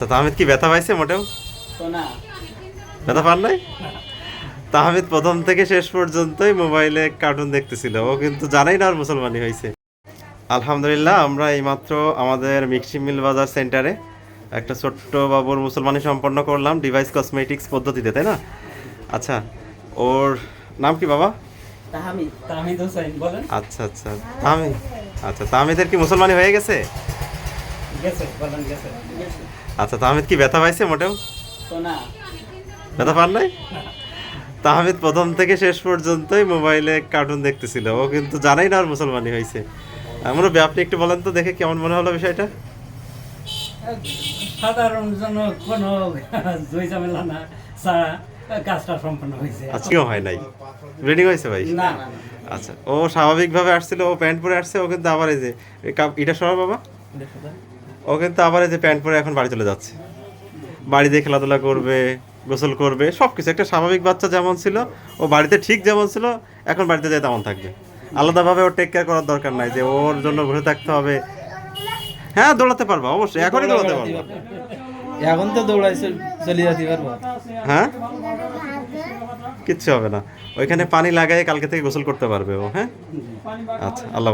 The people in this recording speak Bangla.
তা তাহমিদ কি ব্যথা পাইছে মোটেও? ব্যথা পান নাই? তাহমিদ প্রথম থেকে শেষ পর্যন্তই মোবাইলে কার্টুন দেখতেছিল। ও কিন্তু জানাই না আর মুসলমানি হয়েছে আলহামদুলিল্লাহ আমরা এইমাত্র আমাদের মিক্সি মিল বাজার সেন্টারে একটা ছোট্ট বাবুর মুসলমানি সম্পন্ন করলাম ডিভাইস কসমেটিক্স পদ্ধতিতে তাই না? আচ্ছা ওর নাম কি বাবা? আচ্ছা আচ্ছা তাহমিদ। আচ্ছা তাহমিদের কি মুসলমানি হয়ে গেছে? আচ্ছা তাহমিদ কি ব্যথা পাইছে মোটেও? ব্যথা পান নাই? তাহমিদ প্রথম থেকে শেষ পর্যন্তই মোবাইলে কার্টুন দেখতেছিল। ও কিন্তু জানাই না আর মুসলমানি হয়েছে এমনও আপনি একটু বলেন তো দেখে কেমন মনে হলো বিষয়টা? সাধারণ জন্য কোনো জয় ঝামেলা না ছাড়া কাজটা সম্পন্ন হয়েছে আজকেও হয় নাই? ব্লিডিং হয়েছে ভাই? না আচ্ছা ও স্বাভাবিকভাবে আসছিল ও প্যান্ট পরে আসছে ও কিন্তু আবার এই যে এটা সরা বাবা? ও কিন্তু আবার এই যে প্যান্ট পরে এখন বাড়ি চলে যাচ্ছে। বাড়িতে খেলাধুলা করবে গোসল করবে সব কিছু একটা স্বাভাবিক বাচ্চা যেমন ছিল ও বাড়িতে ঠিক যেমন ছিল এখন বাড়িতে যায় তেমন থাকবে। আলাদাভাবে ওর টেক কেয়ার করার দরকার নাই যে ওর জন্য ঘুরে থাকতে হবে। হ্যাঁ দৌড়াতে পারবা অবশ্যই এখনই দৌড়াতে পারবা। এখন তো দৌড়াই চলে যেতে পারব। হ্যাঁ? কিচ্ছু হবে না। ওইখানে পানি লাগাই কালকে থেকে গোসল করতে পারবে ও হ্যাঁ? আচ্ছা আল্লাহ